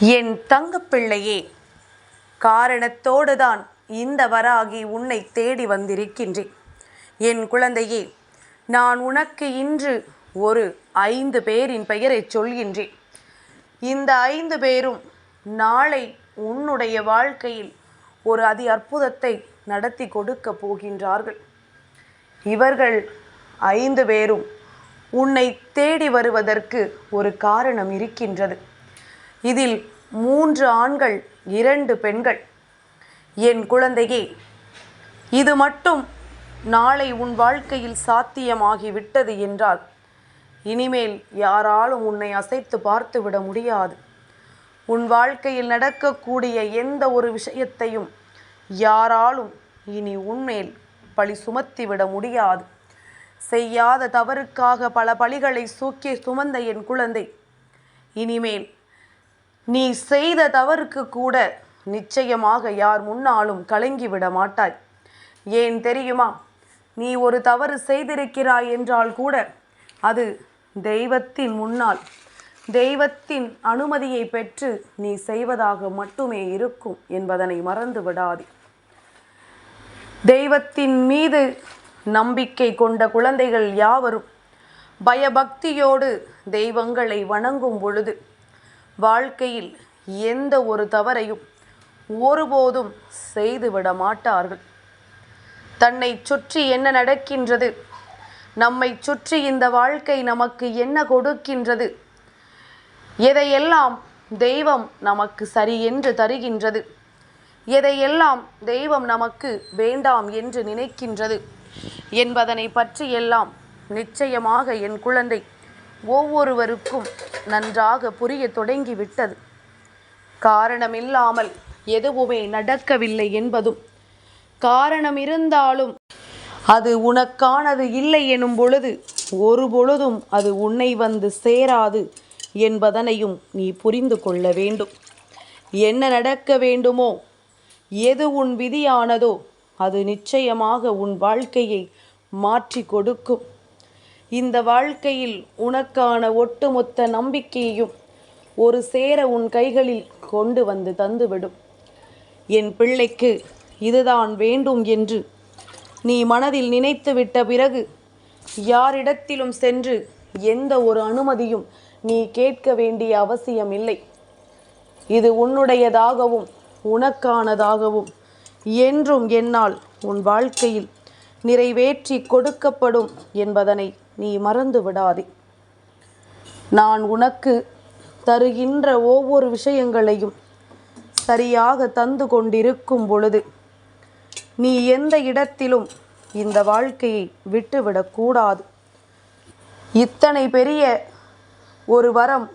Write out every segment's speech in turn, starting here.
என் தங்கப்பிள்ளையே காரணத்தோடு தான் இந்த வராகி உன்னை தேடி வந்திருக்கின்றேன். என் குழந்தையே நான் உனக்கு இன்று ஒரு ஐந்து பேரின் பெயரை சொல்கின்றேன். இந்த ஐந்து பேரும் நாளை உன்னுடைய வாழ்க்கையில் ஒரு அதி அற்புதத்தை நடத்தி கொடுக்க போகின்றார்கள். இவர்கள் ஐந்து பேரும் உன்னை தேடி வருவதற்கு ஒரு காரணம் இருக்கின்றது. இதில் மூன்று ஆண்கள் இரண்டு பெண்கள். என் குழந்தையே இது மட்டும் நாளை உன் வாழ்க்கையில் சாத்தியமாகி விட்டது என்றால் இனிமேல் யாராலும் உன்னை அசைத்து பார்த்துவிட முடியாது. உன் வாழ்க்கையில் நடக்கக்கூடிய எந்த ஒரு விஷயத்தையும் யாராலும் இனி உன்மேல் பழி சுமத்தி விட முடியாது. செய்யாத தவறுக்காக பல பழிகளை சூக்கி சுமந்த என் குழந்தை இனிமேல் நீ செய்த தவறுக்கு கூட நிச்சயமாக யார் முன்னாலும் கலங்கிவிட மாட்டாய். ஏன் தெரியுமா? நீ ஒரு தவறு செய்திருக்கிறாய் என்றால் கூட அது தெய்வத்தின் முன்னால் தெய்வத்தின் அனுமதியை பெற்று நீ செய்வதாக மட்டுமே இருக்கும் என்பதனை மறந்து விடாதே. தெய்வத்தின் மீது நம்பிக்கை கொண்ட குழந்தைகள் யாவரும் பயபக்தியோடு தெய்வங்களை வணங்கும் பொழுது வாழ்க்கையில் எந்த ஒரு தவறையும் ஒருபோதும் செய்துவிட மாட்டார்கள். தன்னை சுற்றி என்ன நடக்கின்றது? நம்மை சுற்றி இந்த வாழ்க்கை நமக்கு என்ன கொடுக்கின்றது? எதையெல்லாம் தெய்வம் நமக்கு சரி என்று தருகின்றது? எதையெல்லாம் தெய்வம் நமக்கு வேண்டாம் என்று நினைக்கின்றது? என்பதனை பற்றியெல்லாம் நிச்சயமாக என் குழந்தை ஒவ்வொருவருக்கும் நன்றாக புரிய தொடங்கிவிட்டது. காரணமில்லாமல் எதுவுமே நடக்கவில்லை என்பதும் காரணம் இருந்தாலும் அது உனக்கானது இல்லை எனும் பொழுது ஒரு பொழுதும் அது உன்னை வந்து சேராது என்பதனையும் நீ புரிந்து கொள்ள வேண்டும். என்ன நடக்க வேண்டுமோ எது உன் விதியானதோ அது நிச்சயமாக உன் வாழ்க்கையை மாற்றி கொடுக்கும். இந்த வாழ்க்கையில் உனக்கான ஒட்டுமொத்த நம்பிக்கையையும் ஒரு சேர உன் கைகளில் கொண்டு வந்து தந்துவிடும். என் பிள்ளைக்கு இதுதான் வேண்டும் என்று நீ மனதில் நினைத்து விட்ட பிறகு யாரிடத்திலும் சென்று எந்த ஒரு அனுமதியும் நீ கேட்க வேண்டிய அவசியம் இல்லை இது உன்னுடையதாகவும் உனக்கானதாகவும் என்றும் என்னால் உன் வாழ்க்கையில் நிறைவேற்றி கொடுக்கப்படும் என்பதனை நீ மறந்து விடாதே. நான் உனக்கு தருகின்ற ஒவ்வொரு விஷயங்களையும் சரியாக தந்து கொண்டிருக்கும் பொழுது நீ எந்த இடத்திலும் இந்த வாழ்க்கையை விட்டுவிடக்கூடாது இத்தனை பெரிய ஒரு வரம்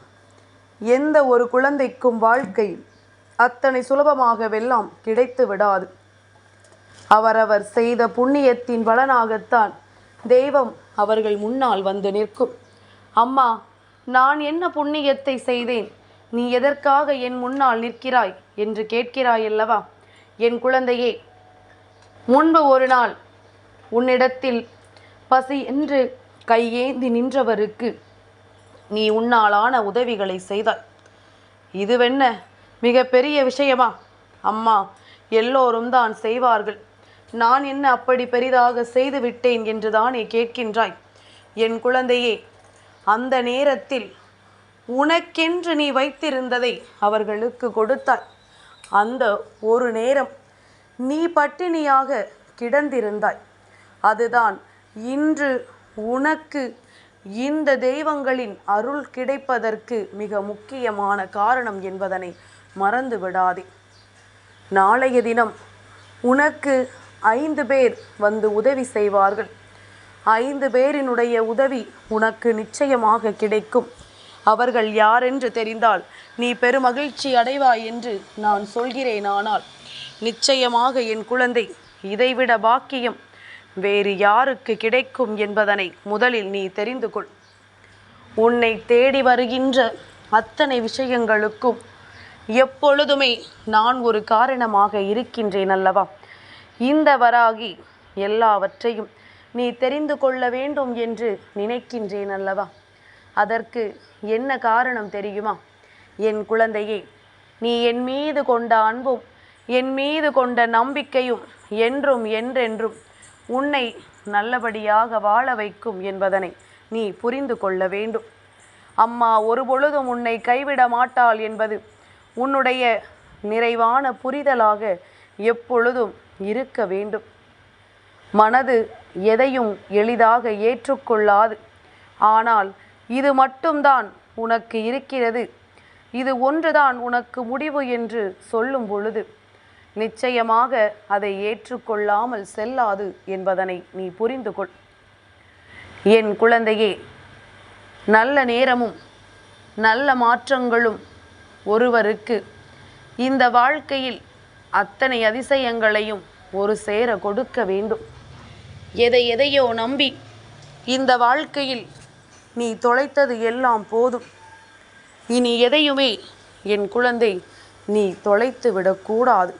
எந்த ஒரு குழந்தைக்கும் வாழ்க்கையில் அத்தனை சுலபமாகவெல்லாம் கிடைத்து விடாது. அவரவர் செய்த புண்ணியத்தின் பலனாகத்தான் தெய்வம் அவர்கள் முன்னால் வந்து நிற்கும். அம்மா நான் என்ன புண்ணியத்தை செய்தேன்? நீ எதற்காக என் முன்னால் நிற்கிறாய்? என்று கேட்கிறாய் அல்லவா என் குழந்தையே முன்பு ஒரு நாள் உன்னிடத்தில் பசி என்று கையேந்தி நின்றவருக்கு நீ உன்னாலான உதவிகளை செய்தாய். இதுவென்ன? மிக பெரிய விஷயமா? அம்மா எல்லோரும் தான் செய்வார்கள். நான் என்ன அப்படி பெரிதாக செய்து விட்டேன் என்றுதானே கேட்கின்றாய். என் குழந்தையே அந்த நேரத்தில் உனக்கென்று நீ வைத்திருந்ததை அவர்களுக்கு கொடுத்தாய். அந்த ஒரு நேரம் நீ பட்டினியாக கிடந்திருந்தாய். அதுதான் இன்று உனக்கு இந்த தெய்வங்களின் அருள் கிடைப்பதற்கு மிக முக்கியமான காரணம் என்பதனை மறந்து விடாதே நாளைய தினம் உனக்கு ஐந்து பேர் வந்து உதவி செய்வார்கள். ஐந்து பேரினுடைய உதவி உனக்கு நிச்சயமாக கிடைக்கும். அவர்கள் யாரென்று தெரிந்தால் நீ பெருமகிழ்ச்சி அடைவாய் என்று நான் சொல்கிறேன் ஆனால் நிச்சயமாக என் குழந்தை இதைவிட பாக்கியம். வேறு யாருக்கு கிடைக்கும் என்பதனை முதலில் நீ தெரிந்து கொள். உன்னை தேடி வருகின்ற அத்தனை விஷயங்களுக்கும் எப்பொழுதுமே நான் ஒரு காரணமாக இருக்கின்றேன் அல்லவா? இந்த வராகி எல்லாவற்றையும் நீ தெரிந்து கொள்ள வேண்டும் என்று நினைக்கின்றேன் அல்லவா? அதற்கு என்ன காரணம் தெரியுமா? என் குழந்தையே நீ என் மீது கொண்ட அன்பும் என் மீது கொண்ட நம்பிக்கையும் என்றும் என்றென்றும் உன்னை நல்லபடியாக வாழ வைக்கும் என்பதனை நீ புரிந்து கொள்ள வேண்டும். அம்மா ஒருபொழுதும் உன்னை கைவிட மாட்டாள் என்பது உன்னுடைய நிறைவான புரிதலாக எப்பொழுதும் இருக்க வேண்டும். மனது எதையும் எளிதாக ஏற்றுக்கொள்ளாது. ஆனால் இது மட்டும்தான் உனக்கு இருக்கிறது. இது ஒன்றுதான் உனக்கு முடிவு என்று சொல்லும் பொழுது நிச்சயமாக அதை ஏற்றுக்கொள்ளாமல் செல்லாது என்பதனை நீ புரிந்து கொள். என் குழந்தையே நல்ல நேரமும் நல்ல மாற்றங்களும் ஒருவருக்கு இந்த வாழ்க்கையில் அத்தனை அதிசயங்களையும் ஒரு சேர கொடுக்க வேண்டும். எதை எதையோ நம்பி இந்த வாழ்க்கையில் நீ தொலைத்தது எல்லாம் போதும். இனி எதையுமே என் குழந்தை நீ தொலைத்து விடக்கூடாது.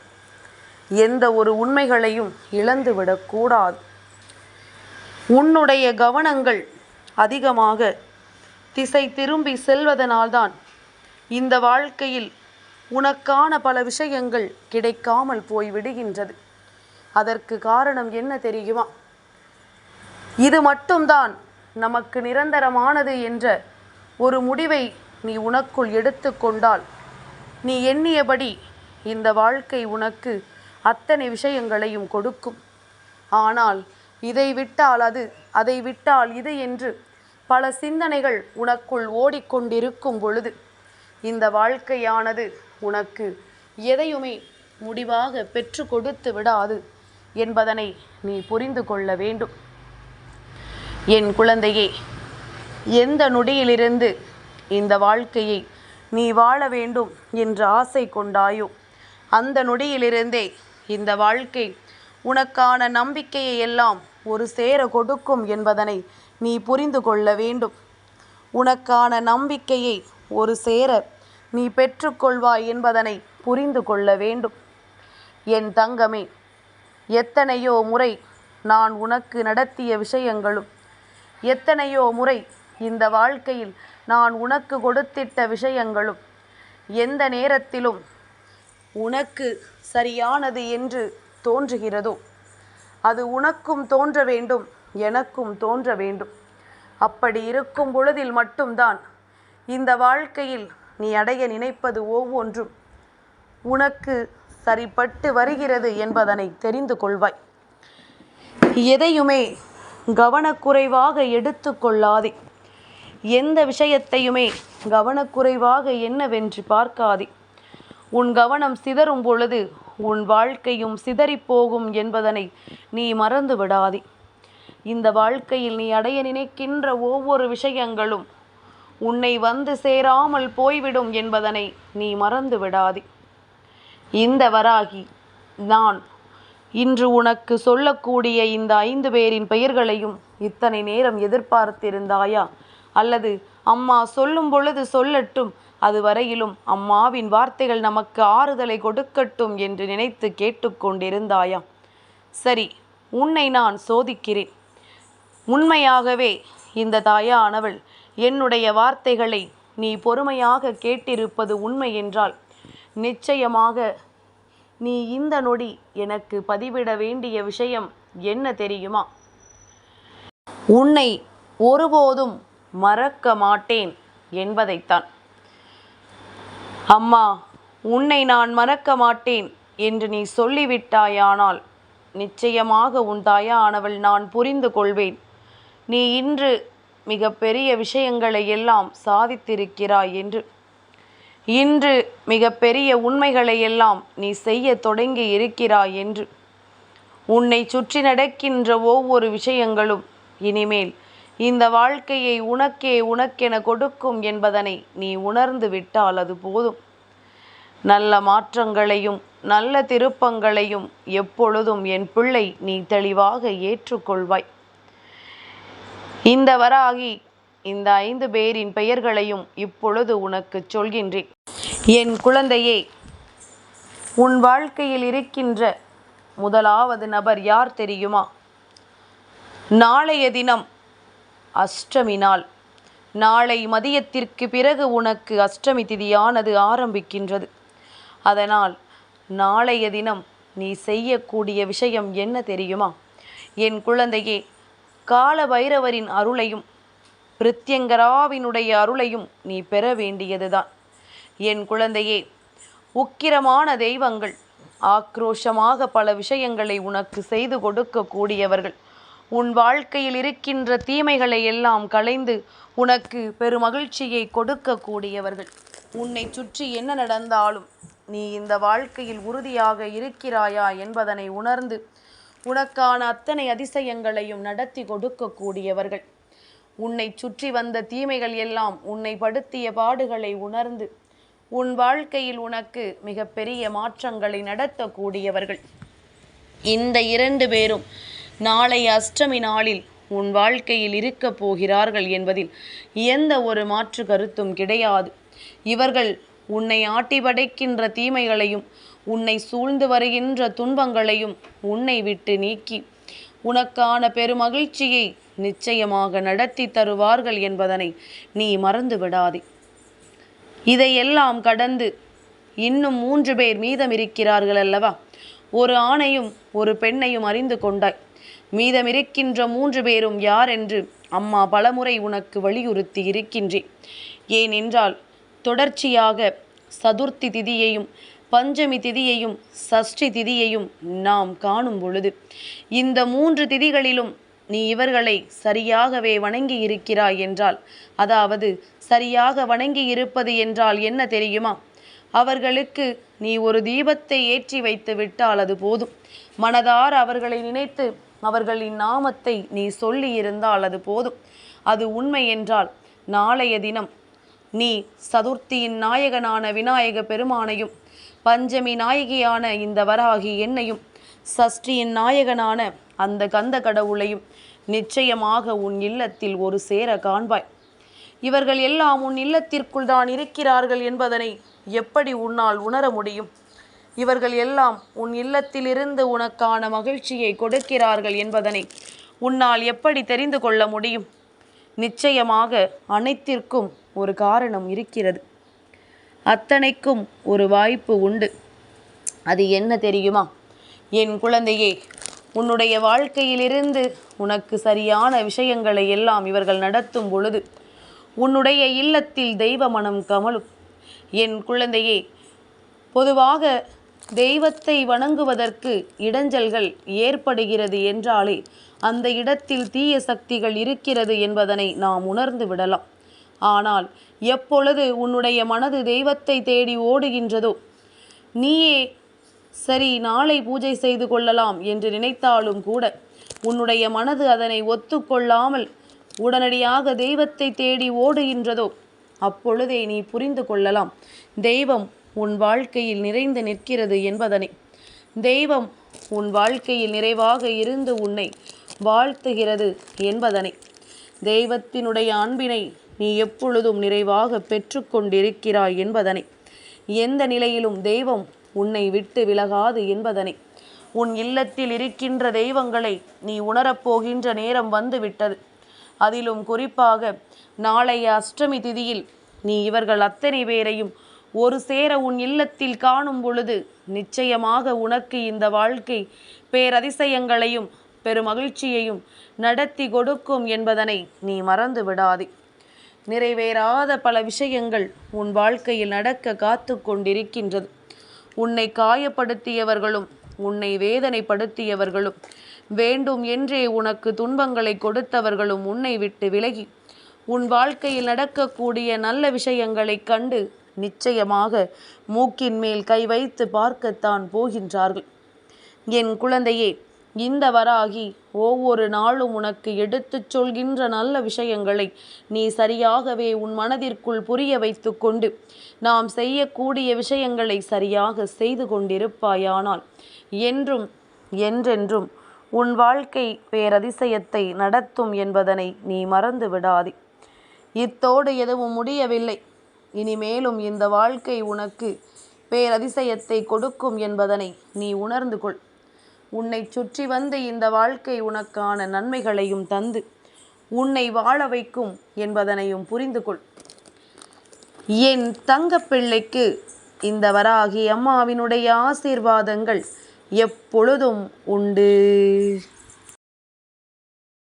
எந்த ஒரு உண்மைகளையும் இழந்து விடக்கூடாது. உன்னுடைய கவனங்கள் அதிகமாக திசை திரும்பி செல்வதனால்தான் இந்த வாழ்க்கையில் உனக்கான பல விஷயங்கள் கிடைக்காமல் போய் விடுகின்றது அதற்கு காரணம் என்ன தெரியுமா? இது மட்டும்தான் நமக்கு நிரந்தரமானது என்ற ஒரு முடிவை நீ உனக்குள் எடுத்துக்கொண்டால் நீ எண்ணியபடி இந்த வாழ்க்கை உனக்கு அத்தனை விஷயங்களையும் கொடுக்கும். ஆனால் இதை விட்டால் அது அதை விட்டால் இது என்று பல சிந்தனைகள் உனக்குள் ஓடிக்கொண்டிருக்கும் பொழுது இந்த வாழ்க்கையானது உனக்கு எதையுமே முடிவாக பெற்று கொடுத்து விடாது என்பதனை நீ புரிந்து கொள்ள வேண்டும். என் குழந்தையே எந்த நொடியிலிருந்து இந்த வாழ்க்கையை நீ வாழ வேண்டும் என்று ஆசை கொண்டாயோ அந்த நொடியிலிருந்தே இந்த வாழ்க்கை உனக்கான நம்பிக்கையை எல்லாம் ஒரு சேர கொடுக்கும் என்பதனை நீ புரிந்து கொள்ள வேண்டும். உனக்கான நம்பிக்கையை ஒரு சேர நீ பெற்றுக்கொள்வாய் என்பதனை புரிந்து கொள்ள வேண்டும். என் தங்கமே எத்தனையோ முறை நான் உனக்கு நடத்திய விஷயங்களும் எத்தனையோ முறை இந்த வாழ்க்கையில் நான் உனக்கு கொடுத்திட்ட விஷயங்களும் எந்த நேரத்திலும் உனக்கு சரியானது என்று தோன்றுகிறதோ அது உனக்கும் தோன்ற வேண்டும் எனக்கும் தோன்ற வேண்டும். அப்படி இருக்கும் பொழுதில் மட்டும்தான் இந்த வாழ்க்கையில் நீ அடைய நினைப்பது ஒவ்வொன்றும் உனக்கு சரிப்பட்டு வருகிறது என்பதனை தெரிந்து கொள்வாய். எதையுமே கவனக்குறைவாக எடுத்துக்கொள்ளாதே எந்த விஷயத்தையுமே கவனக்குறைவாக என்னவென்று பார்க்காதே. உன் கவனம் சிதறும் பொழுது உன் வாழ்க்கையும் சிதறிப்போகும் என்பதனை நீ மறந்து விடாதே இந்த வாழ்க்கையில் நீ அடைய நினைக்கின்ற ஒவ்வொரு விஷயங்களும் உன்னை வந்து சேராமல் போய்விடும் என்பதனை நீ மறந்து விடாதே. இந்த வராகி நான் இன்று உனக்கு சொல்லக்கூடிய இந்த ஐந்து பேரின் பெயர்களையும் இத்தனை நேரம் எதிர்பார்த்திருந்தாயா? அல்லது அம்மா சொல்லும் பொழுது சொல்லட்டும் அதுவரையிலும் அம்மாவின் வார்த்தைகள் நமக்கு ஆறுதலை கொடுக்கட்டும் என்று நினைத்து கேட்டுக்கொண்டிருந்தாயா? சரி உன்னை நான் சோதிக்கிறேன். உண்மையாகவே இந்த தாயானவள் என்னுடைய வார்த்தைகளை நீ பொறுமையாக கேட்டிருப்பது உண்மை என்றால் நிச்சயமாக நீ இந்த நொடி எனக்கு பதிவிட வேண்டிய விஷயம் என்ன தெரியுமா? உன்னை ஒருபோதும் மறக்க மாட்டேன் என்பதைத்தான். அம்மா உன்னை நான் மறக்க மாட்டேன் என்று நீ சொல்லிவிட்டாயானால் நிச்சயமாக உன் தாயானவள் நான் புரிந்து கொள்வேன். நீ இன்று மிக பெரிய விஷயங்களை எல்லாம் சாதித்திருக்கிறாய் என்று. இன்று மிக பெரிய உண்மைகளை எல்லாம் நீ செய்ய தொடங்கி இருக்கிறாய் என்று. உன்னை சுற்றி நடக்கின்ற ஒவ்வொரு விஷயங்களும் இனிமேல் இந்த வாழ்க்கையை உனக்கே உனக்கென கொடுக்கும் என்பதனை நீ உணர்ந்து விட்டால் அது போதும். நல்ல மாற்றங்களையும் நல்ல திருப்பங்களையும் எப்பொழுதும் என் பிள்ளை நீ தெளிவாக ஏற்றுக்கொள்வாய். இந்த வராகி இந்த ஐந்து பேரின் பெயர்களையும் இப்பொழுது உனக்கு சொல்கின்றேன். என் குழந்தையே உன் வாழ்க்கையில் இருக்கின்ற முதலாவது நபர் யார் தெரியுமா? நாளைய தினம் அஷ்டமி நாள். நாளை மதியத்திற்கு பிறகு உனக்கு அஷ்டமி திதியானது ஆரம்பிக்கின்றது. அதனால் நாளைய தினம் நீ செய்யக்கூடிய விஷயம் என்ன தெரியுமா? என் குழந்தையே கால பைரவரின் அருளையும் பிரித்யங்கராவினுடைய அருளையும் நீ பெற வேண்டியதுதான். என் குழந்தையே உக்கிரமான தெய்வங்கள் ஆக்ரோஷமாக பல விஷயங்களை உனக்கு செய்து கொடுக்கக்கூடியவர்கள். உன் வாழ்க்கையில் இருக்கின்ற தீமைகளை எல்லாம் களைந்து உனக்கு பெருமகிழ்ச்சியை கொடுக்கக்கூடியவர்கள். உன்னை சுற்றி என்ன நடந்தாலும் நீ இந்த வாழ்க்கையில் உறுதியாக இருக்கிறாயா என்பதனை உணர்ந்து உனக்கான அத்தனை அதிசயங்களையும் நடத்தி கொடுக்கக்கூடியவர்கள். உன்னை சுற்றி வந்த தீமைகள் எல்லாம் உன்னை படுத்திய பாடுகளை உணர்ந்து உன் வாழ்க்கையில் உனக்கு மிகப்பெரிய மாற்றங்களை நடத்தக்கூடியவர்கள். இந்த இரண்டு பேரும் நாளை அஷ்டமி நாளில் உன் வாழ்க்கையில் இருக்கப் போகிறார்கள் என்பதில் எந்த ஒரு மாற்று கருத்தும் கிடையாது. இவர்கள் உன்னை ஆட்டி படைக்கின்ற தீமைகளையும் உன்னை சூழ்ந்து வருகின்ற துன்பங்களையும் உன்னை விட்டு நீக்கி. உனக்கான பெருமகிழ்ச்சியை நிச்சயமாக நடத்தி தருவார்கள் என்பதனை நீ மறந்து விடாதே. இதையெல்லாம் கடந்து இன்னும் மூன்று பேர் மீதம் இருக்கிறார்கள் அல்லவா? ஒரு ஆணையும் ஒரு பெண்ணையும் அறிந்து கொண்டாய். மீதமிருக்கின்ற மூன்று பேரும் யார் என்று அம்மா பலமுறை உனக்கு வலியுறுத்தி இருக்கின்றேன் ஏனென்றால் தொடர்ச்சியாக சதுர்த்தி திதியையும் பஞ்சமி திதியையும் சஷ்டி திதியையும் நாம் காணும் பொழுது இந்த மூன்று திதிகளிலும் நீ இவர்களை சரியாகவே வணங்கி இருக்கிறாய் என்றால் அதாவது சரியாக வணங்கி இருப்பது என்றால் என்ன தெரியுமா? அவர்களுக்கு நீ ஒரு தீபத்தை ஏற்றி வைத்து விட்டால் அது போதும். மனதார் அவர்களை நினைத்து அவர்களின் நாமத்தை நீ சொல்லி இருந்தால் அது போதும். அது உண்மை என்றால் நாளைய தினம் நீ சதுர்த்தியின் நாயகனான விநாயக பெருமானையும் பஞ்சமி நாயகியான இந்த வராகி என்னையும் சஷ்டியின் நாயகனான அந்த கந்த கடவுளையும் நிச்சயமாக உன் இல்லத்தில் ஒரு சேர காண்பாய். இவர்கள் எல்லாம் உன் இல்லத்திற்குள் தான் இருக்கிறார்கள் என்பதனை எப்படி உன்னால் உணர முடியும்? இவர்கள் எல்லாம் உன் இல்லத்திலிருந்து உனக்கான மகிழ்ச்சியை கொடுக்கிறார்கள் என்பதனை உன்னால் எப்படி தெரிந்து கொள்ள முடியும்? நிச்சயமாக அனைத்திற்கும் ஒரு காரணம் இருக்கிறது. அத்தனைக்கும் ஒரு வாய்ப்பு உண்டு. அது என்ன தெரியுமா? என் குழந்தையே உன்னுடைய வாழ்க்கையிலிருந்து உனக்கு சரியான விஷயங்களை எல்லாம் இவர்கள் நடத்தும் பொழுது உன்னுடைய இல்லத்தில் தெய்வ மனம் கமலும் என் குழந்தையே பொதுவாக தெய்வத்தை வணங்குவதற்கு இடைஞ்சல்கள் ஏற்படுகிறது என்றாலே அந்த இடத்தில் தீய சக்திகள் இருக்கிறது என்பதனை நாம் உணர்ந்து விடலாம். ஆனால் எப்பொழுது உன்னுடைய மனது தெய்வத்தை தேடி ஓடுகின்றதோ நீயே சரி நாளை பூஜை செய்து கொள்ளலாம் என்று நினைத்தாலும் கூட உன்னுடைய மனது அதனை ஒத்துக்கொள்ளாமல் உடனடியாக தெய்வத்தை தேடி ஓடுகின்றதோ அப்பொழுதே நீ புரிந்து கொள்ளலாம். தெய்வம் உன் வாழ்க்கையில் நிறைந்து நிற்கிறது என்பதனை. தெய்வம் உன் வாழ்க்கையில் நிறைவாக இருந்து உன்னை வாழ்த்துகிறது என்பதனை. தெய்வத்தினுடைய அன்பினை நீ எப்பொழுதும் நிறைவாக பெற்றுக்கொண்டிருக்கிறாய் என்பதனை. எந்த நிலையிலும் தெய்வம் உன்னை விட்டு விலகாது என்பதனை. உன் இல்லத்தில் இருக்கின்ற தெய்வங்களை நீ உணரப்போகின்ற நேரம் வந்துவிட்டது. அதிலும் குறிப்பாக நாளைய அஷ்டமி திதியில் நீ இவர்கள் அத்தனை பேரையும் ஒரு சேர உன் இல்லத்தில் காணும் பொழுது நிச்சயமாக உனக்கு இந்த வாழ்க்கை பேரதிசயங்களையும் பெருமகிழ்ச்சியையும் நடத்தி கொடுக்கும் என்பதனை நீ மறந்து விடாதே. நிறைவேறாத பல விஷயங்கள் உன் வாழ்க்கையில் நடக்க காத்து கொண்டிருக்கின்றது. உன்னை காயப்படுத்தியவர்களும் உன்னை வேதனைப்படுத்தியவர்களும் வேண்டும் என்றே உனக்கு துன்பங்களை கொடுத்தவர்களும் உன்னை விட்டு விலகி உன் வாழ்க்கையில் நடக்கக்கூடிய நல்ல விஷயங்களைக் கண்டு நிச்சயமாக மூக்கின் மேல் கை வைத்து பார்க்கத்தான் போகின்றார்கள். என் குழந்தையே இந்த வராகி ஒவ்வொரு நாளும் உனக்கு எடுத்துச் சொல்கின்ற நல்ல விஷயங்களை நீ சரியாகவே உன் மனதிற்குள் புரிய வைத்து கொண்டு நாம் செய்யக்கூடிய விஷயங்களை சரியாக செய்து கொண்டிருப்பாயானால் என்றும் என்றென்றும் உன் வாழ்க்கை பேரதிசயத்தை நடத்தும் என்பதனை நீ மறந்து விடாதே. இத்தோடு எதுவும் முடியவில்லை. இனிமேலும் இந்த வாழ்க்கை உனக்கு பேரதிசயத்தை கொடுக்கும் என்பதனை நீ உணர்ந்து கொள். உன்னை சுற்றி வந்து இந்த வாழ்க்கை உனக்கான நன்மைகளையும் தந்து உன்னை வாழ வைக்கும் என்பதனையும் புரிந்து கொள் என் தங்கப்பிள்ளைக்கு இந்த வராகி அம்மாவினுடைய ஆசீர்வாதங்கள் எப்பொழுதும் உண்டு.